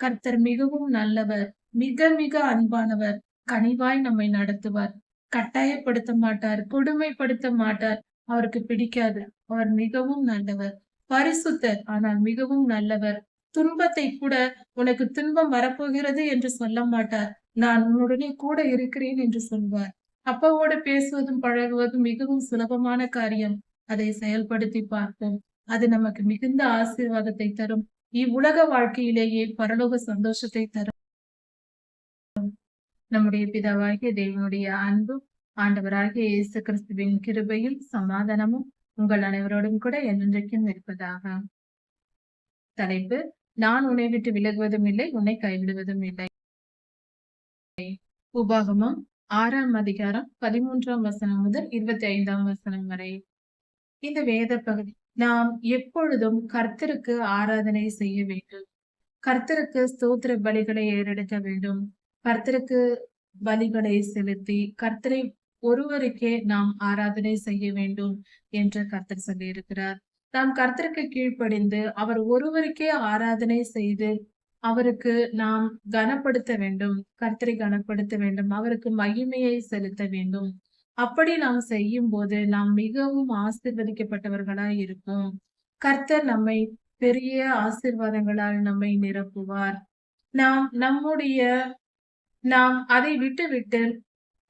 கர்த்தர் மிகவும் நல்லவர் மிக மிக அன்பானவர் கனிவாய் நம்மை நடத்துவார். கட்டாயப்படுத்த மாட்டார் கொடுமைப்படுத்த மாட்டார். அவருக்கு பிடிக்காது அவர் மிகவும் நல்லவர். பரிசுத்தர் ஆனால் மிகவும் நல்லவர். துன்பத்தை கூட உனக்கு துன்பம் வரப்போகிறது என்று சொல்ல மாட்டார். நான் உன்னுடனே கூட இருக்கிறேன் என்று சொல்வார். அப்பாவோடு பேசுவதும் பழகுவதும் மிகவும் சுலபமான காரியம். அதை செயல்படுத்தி பார்ப்போம். அது நமக்கு மிகுந்த ஆசீர்வாதத்தை தரும். இவ்வுலக வாழ்க்கையிலேயே பரலோக சந்தோஷத்தை தரும் நம்முடைய பிதாவாகிய தேவனுடைய அன்பும் ஆண்டவராகிய இயேசு கிறிஸ்துவின் கிருபையும் சமாதானமும் உங்கள் அனைவரோடும் கூட என்றென்றைக்கும் இருப்பதாக. தலைப்பு நான் உன்னை விட்டு விலகுவதும் இல்லை உன்னை கைவிடுவதும் இல்லை. உபாகமம் ஆறாம் அதிகாரம் பதிமூன்றாம் வசனம் முதல் இருபத்தி ஐந்தாம் வசனம் வரை. இந்த வேத பகுதி நாம் எப்பொழுதும் கர்த்தருக்கு ஆராதனை செய்ய வேண்டும். கர்த்தருக்கு ஸ்தோத்திர பலிகளை ஏறெடுக்க வேண்டும். கர்த்தருக்கு பலிகளை செலுத்தி கர்த்தரை ஒருவருக்கே நாம் ஆராதனை செய்ய வேண்டும் என்று கர்த்தர் சொல்லியிருக்கிறார். நாம் கர்த்தருக்கு கீழ்ப்படிந்து அவர் ஒருவருக்கே ஆராதனை செய்து அவருக்கு நாம் கனப்படுத்த வேண்டும். கர்த்தரை கனப்படுத்த வேண்டும். அவருக்கு மகிமையை செலுத்த வேண்டும். அப்படி நாம் செய்யும் போது நாம் மிகவும் ஆசிர்வதிக்கப்பட்டவர்களாய் இருப்போம். கர்த்தர் நம்மை பெரிய ஆசிர்வாதங்களால் நம்மை நிரப்புவார். நாம் நம்முடைய நாம் அதை விட்டுவிட்டு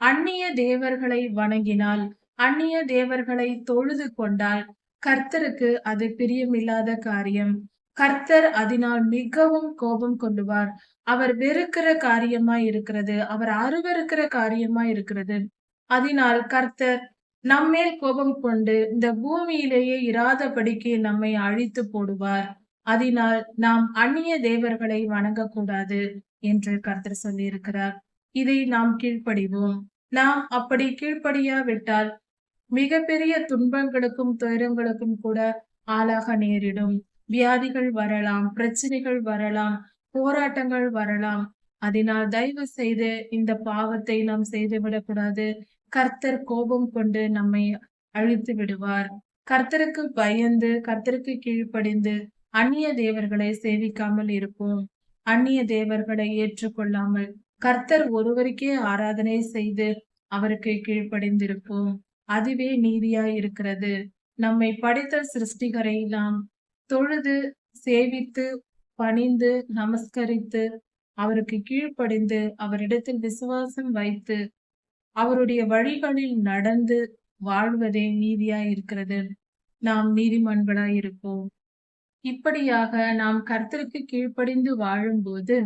அந்நிய தேவர்களை வணங்கினால் அந்நிய தேவர்களை தொழுது கொண்டால் கர்த்தருக்கு அது பிரியமில்லாத காரியம். கர்த்தர் அதனால் மிகவும் கோபம் கொள்ளுவார். அவர் வெறுக்கிற காரியமா இருக்கிறது. அவர் அருவருக்கிற காரியமா இருக்கிறது. அதனால் கர்த்தர் நம்மேல் கோபம் கொண்டு இந்த பூமியிலேயே இராதபடிக்கு நம்மை அழித்து போடுவார். அதனால் நாம் அந்நிய தேவர்களை வணங்கக்கூடாது என்று கர்த்தர் சொல்லியிருக்கிறார். இதை நாம் கீழ்ப்படிவோம். நாம் அப்படி கீழ்ப்படியாவிட்டால் மிகப்பெரிய துன்பங்களுக்கும் துயரங்களுக்கும் கூட ஆளாக நேரிடும். வியாதிகள் வரலாம் பிரச்சனைகள் வரலாம் போராட்டங்கள் வரலாம். அதனால் தயவு செய்து இந்த பாவத்தை நாம் செய்து விடக்கூடாது கர்த்தர் கோபம் கொண்டு நம்மை அழித்து விடுவார். கர்த்தருக்கு பயந்து கர்த்தருக்கு கீழ்ப்படிந்து அந்நிய தேவர்களை சேவிக்காமல் இருப்போம். அந்நிய தேவர்களை ஏற்றுக்கொள்ளாமல் கர்த்தர் ஒருவருக்கே ஆராதனை செய்து அவருக்கு கீழ்ப்படிந்திருப்போம். அதுவே நீதியாய் இருக்கிறது. நம்மை படைத்த சிருஷ்டிகரை நாம் தொழுது சேவித்து பணிந்து நமஸ்கரித்து அவருக்கு கீழ்ப்படிந்து அவரிடத்தில் விசுவாசம் வைத்து அவருடைய வழிகளில் நடந்து வாழ்வதே நீதியாய் இருக்கிறது நாம் நீதிமன்களாய் இருப்போம். இப்படியாக நாம் கர்த்தருக்கு கீழ்ப்படிந்து வாழும்போது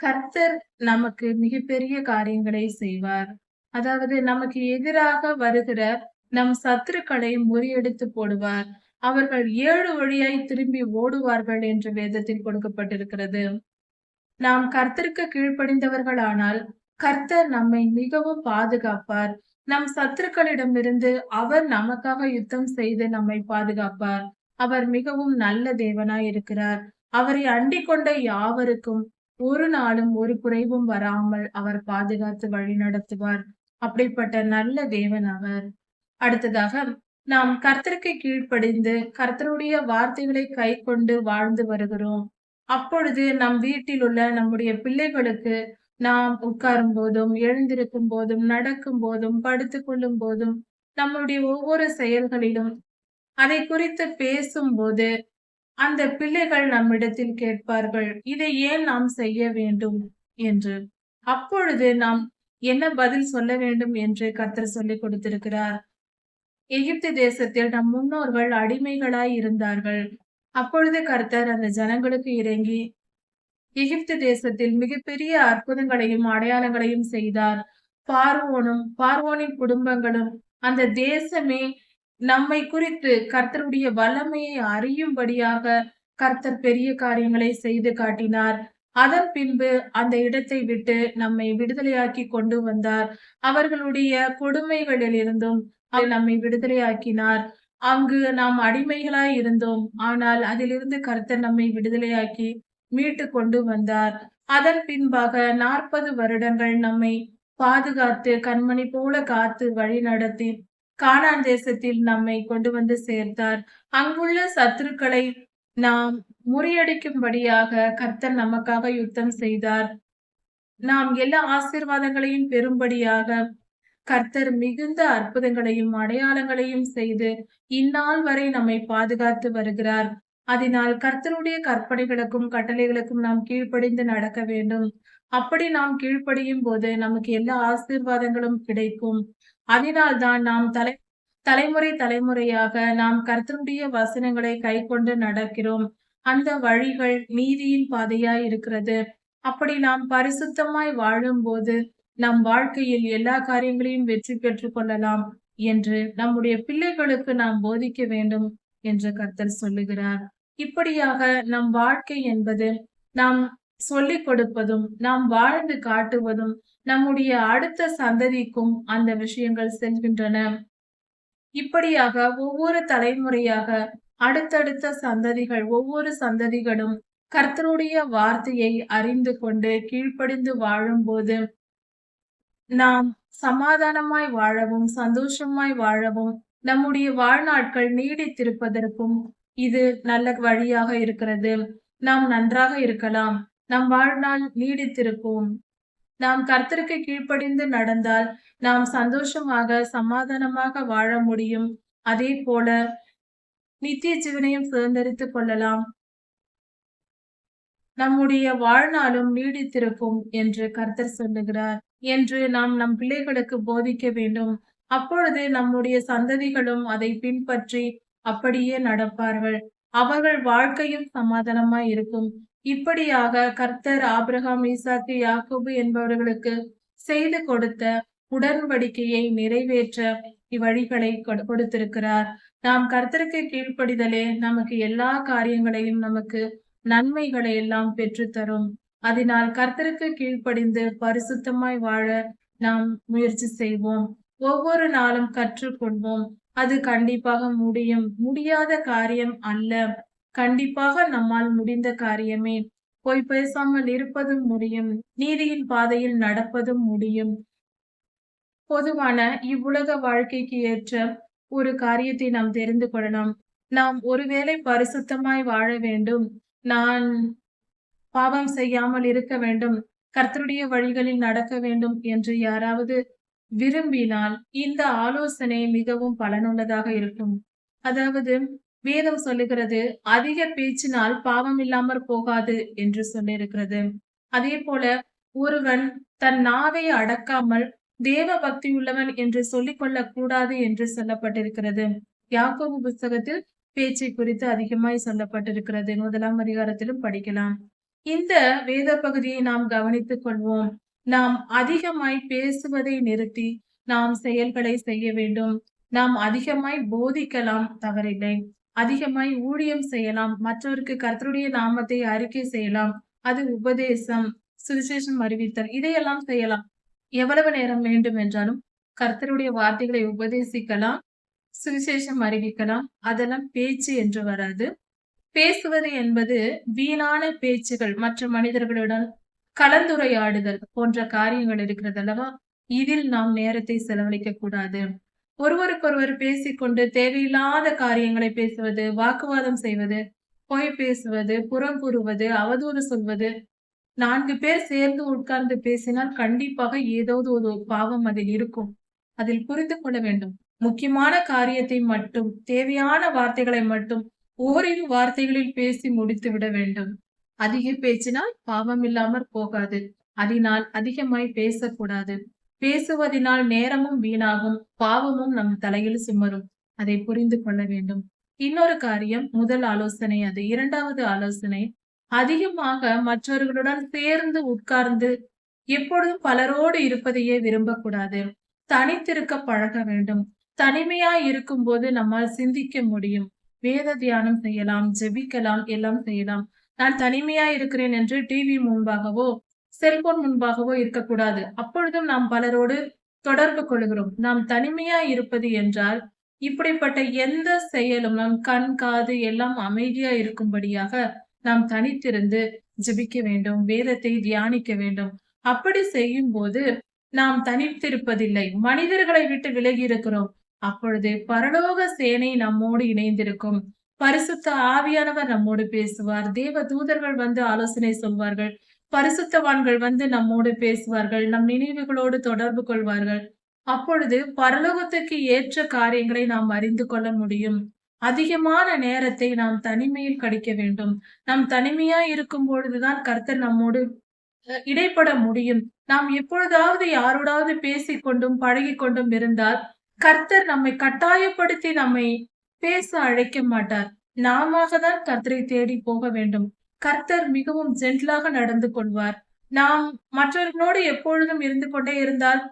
கர்த்தர் நமக்கு மிகப்பெரிய காரியங்களை செய்வார். அதாவது நமக்கு எதிராக வருகிற நம் சத்துருக்களை முறியடித்து போடுவார். அவர்கள் ஏழு வழியாய் திரும்பி ஓடுவார்கள் என்று வேதத்தில் கொடுக்கப்பட்டிருக்கிறது. நாம் கர்த்தருக்கு கீழ்ப்படிந்தவர்களானால் கர்த்தர் நம்மை மிகவும் பாதுகாப்பார். நம் சத்துருக்களிடமிருந்து அவர் நமக்காக யுத்தம் செய்து நம்மை பாதுகாப்பார். அவர் மிகவும் நல்ல தேவனாய் இருக்கிறார். அவரை அண்டி கொண்ட யாவருக்கும் ஒரு நாளும் ஒரு குறைவும் வராமல் அவர் பாதுகாத்து வழி நடத்துவார். அப்படிப்பட்ட நல்ல தேவன் அவர். அடுத்ததாக நாம் கர்த்தருக்கு கீழ்ப்படிந்து கர்த்தருடைய வார்த்தைகளை கை கொண்டு வாழ்ந்து வருகிறோம். அப்பொழுது நம் வீட்டில் உள்ள நம்முடைய பிள்ளைகளுக்கு நாம் உட்காரும் போதும் எழுந்திருக்கும் போதும் நடக்கும் போதும் படுத்து கொள்ளும் போதும் நம்முடைய ஒவ்வொரு செயல்களிலும் அதை குறித்து பேசும்போது அந்த பிள்ளைகள் நம்மிடத்தில் கேட்பார்கள் இதை ஏன் நாம் செய்ய வேண்டும்? என்று. அப்பொழுது நாம் என்ன பதில் சொல்ல வேண்டும் என்று கர்த்தர் சொல்லிக் கொடுத்திருக்கிறார். எகிப்து தேசத்தில் நம் முன்னோர்கள் அடிமைகளாய் இருந்தார்கள். அப்பொழுது கர்த்தர் அந்த ஜனங்களுக்கு இறங்கி எகிப்து தேசத்தில் மிகப்பெரிய அற்புதங்களையும் அடையாளங்களையும் செய்தார் பார்வோனும் பார்வோனின் குடும்பங்களும் அந்த தேசமே நம்மை குறித்து கர்த்தருடைய வல்லமையை அறியும்படியாக கர்த்தர் பெரிய காரியங்களை செய்து காட்டினார். அதன் பின்பு அந்த இடத்தை விட்டு நம்மை விடுதலையாக்கி கொண்டு வந்தார். அவர்களுடைய கொடுமைகளில் இருந்தும் அவர் நம்மை விடுதலையாக்கினார். அங்கு நாம் அடிமைகளாய் இருந்தோம். ஆனால் அதிலிருந்து கர்த்தர் நம்மை விடுதலையாக்கி மீட்டு கொண்டு வந்தார். அதன் பின்பாக நாற்பது வருடங்கள் நம்மை பாதுகாத்து கண்மணி போல காத்து வழி நடத்தி கானான் தேசத்தில் நம்மை கொண்டு வந்து சேர்த்தார். அங்குள்ள சத்துருக்களை நாம் முறியடிக்கும்படியாக கர்த்தர் நமக்காக யுத்தம் செய்தார். நாம் எல்லா ஆசீர்வாதங்களையும் பெறும்படியாக கர்த்தர் மிகுந்த அற்புதங்களையும் அடையாளங்களையும் செய்து இந்நாள் வரை நம்மை பாதுகாத்து வருகிறார். அதனால் கர்த்தருடைய கற்பனைகளுக்கும் கட்டளைகளுக்கும் நாம் கீழ்ப்படிந்து நடக்க வேண்டும். அப்படி நாம் கீழ்ப்படியும் போது நமக்கு எல்லா ஆசீர்வாதங்களும் கிடைக்கும். அதனால் தான் நாம் தலை தலைமுறை தலைமுறையாக நாம் கர்த்தருடைய வசனங்களை கை கொண்டு நடக்கிறோம். அந்த வழிகள் நீதியின் பாதையாய் இருக்கிறது. அப்படி நாம் பரிசுத்தமாய் வாழும்போது நம் வாழ்க்கையில் எல்லா காரியங்களையும் வெற்றி பெற்றுக் கொள்ளலாம் என்று நம்முடைய பிள்ளைகளுக்கு நாம் போதிக்க வேண்டும் என்று கர்த்தர் சொல்லுகிறார். இப்படியாக நம் வாழ்க்கை என்பது நாம் சொல்லிக் கொடுப்பதும் நாம் வாழ்ந்து காட்டுவதும் நம்முடைய அடுத்த சந்ததிக்கும் அந்த விஷயங்கள் செல்கின்றன. இப்படியாக ஒவ்வொரு தலைமுறையாக அடுத்தடுத்த சந்ததிகள் ஒவ்வொரு சந்ததிகளும் கர்த்தருடைய வார்த்தையை அறிந்து கொண்டு கீழ்ப்படிந்து வாழும்போது நாம் சமாதானமாய் வாழவும் சந்தோஷமாய் வாழவும் நம்முடைய வாழ்நாட்கள் நீடித்திருப்பதற்கும் இது நல்ல வழியாக இருக்கிறது. நாம் நன்றாக இருக்கலாம். நம் வாழ்நாள் நீடித்திருக்கும். நாம் கர்த்தருக்கு கீழ்ப்படிந்து நடந்தால் நாம் சந்தோஷமாக சமாதானமாக வாழ முடியும். அதே போல நித்திய ஜீவனையும் சுதந்திரித்துக் கொள்ளலாம். நம்முடைய வாழ்நாளும் நீடித்திருக்கும் என்று கர்த்தர் சொல்லுகிறார். என்று நாம் நம் பிள்ளைகளுக்கு போதிக்க வேண்டும். அப்பொழுது நம்முடைய சந்ததிகளும் அதை பின்பற்றி அப்படியே நடப்பார்கள். அவர்கள் வாழ்க்கையும் சமாதானமாய் இருக்கும். இப்படியாக கர்த்தர் ஆபிரகாம் ஈசாக்கு யாக்கோபு என்பவர்களுக்கு செய்து கொடுத்த உடன்படிக்கையை நிறைவேற்ற இவ்வழிகளை கொடுத்திருக்கிறார். நாம் கர்த்தருக்கு கீழ்ப்படிதலே நமக்கு எல்லா காரியங்களையும் நமக்கு நன்மைகளை எல்லாம் பெற்றுத்தரும். அதனால் கர்த்தருக்கு கீழ்ப்படிந்து பரிசுத்தமாய் வாழ நாம் முயற்சி செய்வோம். ஒவ்வொரு நாளும் கற்றுக்கொள்வோம். அது கண்டிப்பாக முடியும். முடியாத காரியம் அல்ல. கண்டிப்பாக நம்மால் முடிந்த காரியமே. பொய் பேசாமல் இருப்பதும் முடியும். நீதியின் பாதையில் நடப்பதும் முடியும். பொதுவான இவ்வுலக வாழ்க்கைக்கு ஏற்ற ஒரு காரியத்தை நாம் தெரிந்து கொள்ளலாம் நாம் ஒருவேளை பரிசுத்தமாய் வாழ வேண்டும். நான் பாவம் செய்யாமல் இருக்க வேண்டும். கர்த்தருடைய வழிகளில் நடக்க வேண்டும் என்று யாராவது விரும்பினால் இந்த ஆலோசனை மிகவும் பலனுள்ளதாக இருக்கும். அதாவது வேதம் சொல்லுகிறது அதிக பேச்சினால் பாவம் இல்லாமற் போகாது என்று சொல்லியிருக்கிறது. அதே போல ஒருவன் தன் நாவை அடக்காமல் தேவ பக்தி உள்ளவன் என்று சொல்லிக் கொள்ளக் கூடாது என்று சொல்லப்பட்டிருக்கிறது. யாக்கோபு புஸ்தகத்தில் பேச்சை குறித்து அதிகமாய் சொல்லப்பட்டிருக்கிறது. முதலாம் அதிகாரத்திலும் படிக்கலாம். இந்த வேத பகுதியை நாம் கவனித்துக் கொள்வோம். நாம் அதிகமாய் பேசுவதை நிறுத்தி நாம் செயல்களை செய்ய வேண்டும். நாம் அதிகமாய் போதிக்கலாம் தவறில்லை. அதிகமாய் ஊழியம் செய்யலாம். மற்றவருக்கு கர்த்தருடைய நாமத்தை அறிக்கை செய்யலாம். அது உபதேசம். சுவிசேஷம் அறிவித்தல். இதையெல்லாம் செய்யலாம். எவ்வளவு நேரம் வேண்டும் என்றாலும் கர்த்தருடைய வார்த்தைகளை உபதேசிக்கலாம். சுவிசேஷம் அறிவிக்கலாம். அதெல்லாம் பேச்சு என்று வராது. பேசுவது என்பது வீணான பேச்சுகள். மற்ற மனிதர்களுடன் கலந்துரையாடுதல் போன்ற காரியங்கள் இருக்கிறது அல்லவா? இதில் நாம் நேரத்தை செலவழிக்க கூடாது. ஒருவருக்கொருவர் பேசிக்கொண்டு தேவையில்லாத காரியங்களை பேசுவது வாக்குவாதம் செய்வது பொய் பேசுவது புறம் கூறுவது அவதூறு சொல்வது. நான்கு பேர் சேர்ந்து உட்கார்ந்து பேசினால் கண்டிப்பாக ஏதாவது ஒரு பாவம் அதில் இருக்கும். அதில் புரிந்து கொள்ள வேண்டும். முக்கியமான காரியத்தை மட்டும் தேவையான வார்த்தைகளை மட்டும் ஓரிரு வார்த்தைகளில் பேசி முடித்து விட வேண்டும். அதிக பேச்சினால் பாவம் இல்லாமற் போகாது. அதனால் அதிகமாய் பேசக்கூடாது. பேசுவதனால் நேரமும் வீணாகும். பாவமும் நம் தலையில் சுமரும் அதை புரிந்து கொள்ள வேண்டும். இன்னொரு காரியம் முதல் ஆலோசனை. அது இரண்டாவது ஆலோசனை. அதிகமாக மற்றவர்களுடன் சேர்ந்து உட்கார்ந்து எப்பொழுதும் பலரோடு இருப்பதையே விரும்பக்கூடாது. தனித்திருக்க பழக வேண்டும். தனிமையா இருக்கும் போது நம்மால் சிந்திக்க முடியும். வேத தியானம் செய்யலாம் ஜெபிக்கலாம் எல்லாம் செய்யலாம். நான் தனிமையா இருக்கிறேன் என்று டிவி முன்பாகவோ செல்போன் முன்பாகவோ இருக்கக்கூடாது. அப்பொழுதும் நாம் பலரோடு தொடர்பு கொள்கிறோம். நாம் தனிமையா இருப்பது என்றால் இப்படிப்பட்ட எந்த செயலும் நம் கண் காது எல்லாம் அமைதியா இருக்கும்படியாக நாம் தனித்திருந்து ஜபிக்க வேண்டும் வேதத்தை தியானிக்க வேண்டும். அப்படி செய்யும் போது நாம் தனித்திருப்பதில்லை. மனிதர்களை விட்டு விலகி இருக்கிறோம். அப்பொழுது பரலோக சேனை நம்மோடு இணைந்திருக்கும். பரிசுத்த ஆவியானவர் நம்மோடு பேசுவார். தேவ தூதர்கள் வந்து ஆலோசனை சொல்வார்கள். பரிசுத்தவான்கள் வந்து நம்மோடு பேசுவார்கள். நம் நினைவுகளோடு தொடர்பு கொள்வார்கள். அப்பொழுது பரலோகத்துக்கு ஏற்ற காரியங்களை நாம் அறிந்து கொள்ள முடியும். அதிகமான நேரத்தை நாம் தனிமையில் கழிக்க வேண்டும். நாம் தனிமையா இருக்கும் பொழுதுதான் கர்த்தர் நம்மோடு அஹ், இடைப்பட முடியும். நாம் எப்பொழுதாவது யாரோடாவது பேசிக்கொண்டும் பழகி கொண்டும் இருந்தால் கர்த்தர் நம்மை கட்டாயப்படுத்தி நம்மை பேச அழைக்க மாட்டார். நாம தான் கர்த்தரை தேடி போக வேண்டும். கர்த்தர் மிகவும் ஜென்டிலாக நடந்து கொள்வார். நாம் மற்றவர்களோடு எப்பொழுதும் இருந்து கொண்டே இருந்தால்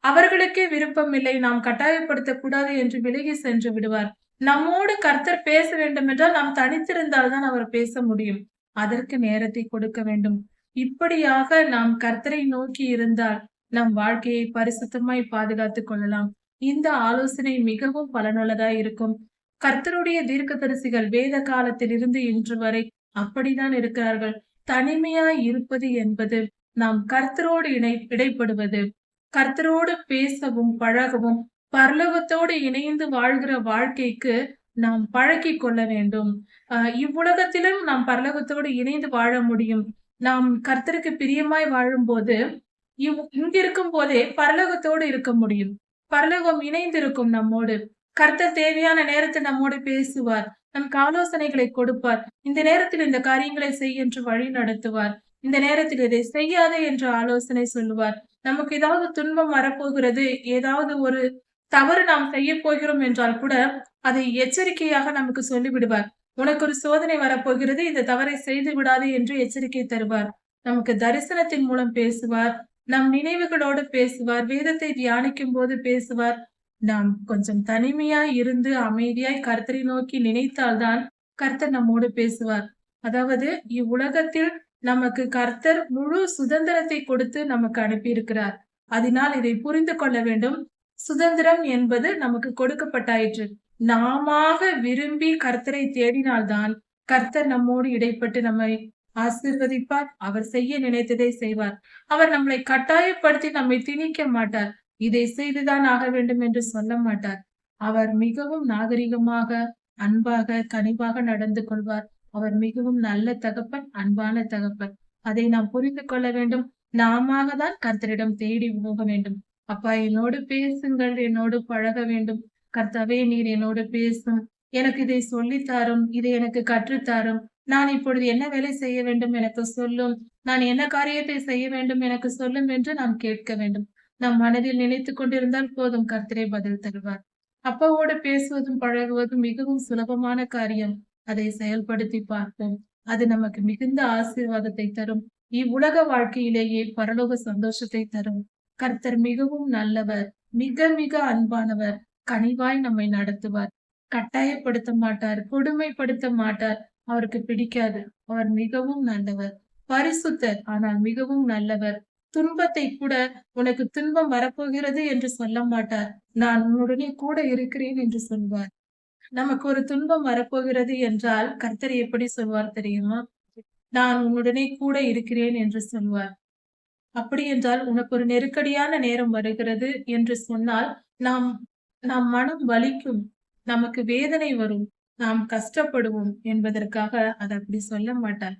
அவர்களுக்கே விருப்பம் இல்லை. நாம் கட்டாயப்படுத்த கூடாது என்று விலகி சென்று விடுவார். நம்மோடு கர்த்தர் பேச வேண்டும் என்றால் நாம் தனித்திருந்தால் தான் அவர் பேச முடியும். அதற்கு நேரத்தை கொடுக்க வேண்டும். இப்படியாக நாம் கர்த்தரை நோக்கி இருந்தால் நம் வாழ்க்கையை பரிசுத்தமாய் பாதுகாத்துக் கொள்ளலாம். இந்த ஆலோசனை மிகவும் பலனுள்ளதாய் இருக்கும். கர்த்தருடைய தீர்க்கதரிசிகள் வேத காலத்திலிருந்து இன்று வரை அப்படிதான் இருக்கிறார்கள். தனிமையாய் இருப்பது என்பது நாம் கர்த்தரோடு இணை இடைப்படுவது. கர்த்தரோடு பேசவும் பழகவும் பரலோகத்தோடு இணைந்து வாழ்கிற வாழ்க்கைக்கு நாம் பழக்கி கொள்ள வேண்டும். ஆஹ் இவ்வுலகத்திலும் நாம் பரலோகத்தோடு இணைந்து வாழ முடியும். நாம் கர்த்தருக்கு பிரியமாய் வாழும்போது இவ் இங்கிருக்கும் போதே பரலோகத்தோடு இருக்க முடியும். பரலோகம் இணைந்திருக்கும் நம்மோடு. கர்த்தர் தேவையான நேரத்தில் நம்மோடு பேசுவார். நமக்கு ஆலோசனைகளை கொடுப்பார். இந்த நேரத்தில் இந்த காரியங்களை செய் என்று வழி நடத்துவார். இந்த நேரத்தில் இதை செய்யாதே என்று ஆலோசனை சொல்லுவார். நமக்கு ஏதாவது துன்பம் வரப்போகிறது ஏதாவது ஒரு தவறு நாம் செய்ய போகிறோம் என்றால் கூட அதை எச்சரிக்கையாக நமக்கு சொல்லிவிடுவார். உனக்கு ஒரு சோதனை வரப்போகிறது இந்த தவறை செய்து விடாது என்று எச்சரிக்கை தருவார். நமக்கு தரிசனத்தின் மூலம் பேசுவார். நம் நினைவுகளோடு பேசுவார். வேதத்தை தியானிக்கும் போது பேசுவார். நாம் கொஞ்சம் தனிமையாய் இருந்து அமைதியாய் கர்த்தரை நோக்கி நினைத்தால்தான் கர்த்தர் நம்மோடு பேசுவார். அதாவது இவ்வுலகத்தில் நமக்கு கர்த்தர் முழு சுதந்திரத்தை கொடுத்து நமக்கு அனுப்பியிருக்கிறார். அதனால் இதை புரிந்து கொள்ள வேண்டும். சுதந்திரம் என்பது நமக்கு கொடுக்கப்பட்டாயிற்று. நாமாக விரும்பி கர்த்தரை தேடினால்தான் கர்த்தர் நம்மோடு இடைப்பட்டு நம்மை ஆசீர்வதிப்பார். அவர் செய்ய நினைத்ததை செய்வார். அவர் நம்மளை கட்டாயப்படுத்தி நம்மை திணிக்க மாட்டார். இதை செய்துதான் ஆக வேண்டும் என்று சொல்ல மாட்டார். அவர் மிகவும் நாகரிகமாக அன்பாக கனிவாக நடந்து கொள்வார். அவர் மிகவும் நல்ல தகப்பன் அன்பான தகப்பன். அதை நாம் புரிந்து கொள்ள வேண்டும். நாம தான் கர்த்தரிடம் தேடி போக வேண்டும். அப்பா என்னோடு பேசுங்கள் என்னோடு பழக வேண்டும். கர்த்தாவே நீர் என்னோடு பேசும். எனக்கு இதை சொல்லித்தாரும் இதை எனக்கு கற்றுத்தாரும் நான் இப்பொழுது என்ன வேலை செய்ய வேண்டும் எனக்கு சொல்லும். நான் என்ன காரியத்தை செய்ய வேண்டும் எனக்கு சொல்லும் என்று நாம் கேட்க வேண்டும். நம் மனதில் நினைத்து கொண்டிருந்தால் போதும் கர்த்தரே பதில் தருவார். அப்பாவோடு பேசுவதும் பழகுவதும் மிகவும் சுலபமான காரியம். அதை செயல்படுத்தி பார்ப்போம். அது நமக்கு மிகுந்த ஆசீர்வாதத்தை தரும். இவ்வுலக வாழ்க்கையிலேயே பரலோக சந்தோஷத்தை தரும். கர்த்தர் மிகவும் நல்லவர். மிக மிக அன்பானவர். கனிவாய் நம்மை நடத்துவார். கட்டாயப்படுத்த மாட்டார். கொடுமைப்படுத்த மாட்டார். அவருக்கு பிடிக்காது. அவர் மிகவும் நல்லவர். பரிசுத்தர் ஆனால் மிகவும் நல்லவர். துன்பத்தை கூட உனக்கு துன்பம் வரப்போகிறது என்று சொல்ல மாட்டார். நான் உன்னுடனே கூட இருக்கிறேன் என்று சொல்வார். நமக்கு ஒரு துன்பம் வரப்போகிறது என்றால் கர்த்தர் எப்படி சொல்வார் தெரியுமா? நான் உன்னுடனே கூட இருக்கிறேன் என்று சொல்வார். அப்படி என்றால் உனக்கு ஒரு நெருக்கடியான நேரம் வருகிறது என்று சொன்னால் நாம் நாம் மனம் வலிக்கும். நமக்கு வேதனை வரும். நாம் கஷ்டப்படுவோம் என்பதற்காக அதை அப்படி சொல்ல மாட்டார்.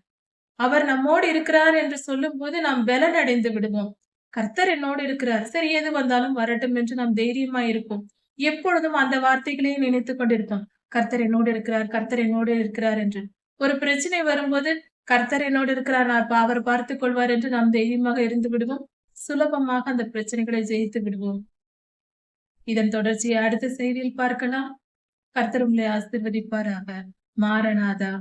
அவர் நம்மோடு இருக்கிறார் என்று சொல்லும் போது நாம் பலன் அடைந்து விடுவோம். கர்த்தர் என்னோடு இருக்கிறார். சரி எது வந்தாலும் வரட்டும் என்று நாம் தைரியமா இருப்போம். எப்பொழுதும் அந்த வார்த்தைகளையே நினைத்து கொண்டிருப்போம். கர்த்தர் என்னோடு இருக்கிறார் கர்த்தர் என்னோடு இருக்கிறார் என்று. ஒரு பிரச்சனை வரும்போது கர்த்தர் என்னோடு இருக்கிறார் நான் பா- அவர் பார்த்துக் கொள்வார் என்று நாம் தைரியமாக இருந்து விடுவோம். சுலபமாக அந்த பிரச்சனைகளை ஜெயித்து விடுவோம். இதன் தொடர்ச்சியை அடுத்த செய்தியில் பார்க்கலாம். கர்த்தர் உங்களை ஆசிர்வதிப்பாராக. மாறனாதா.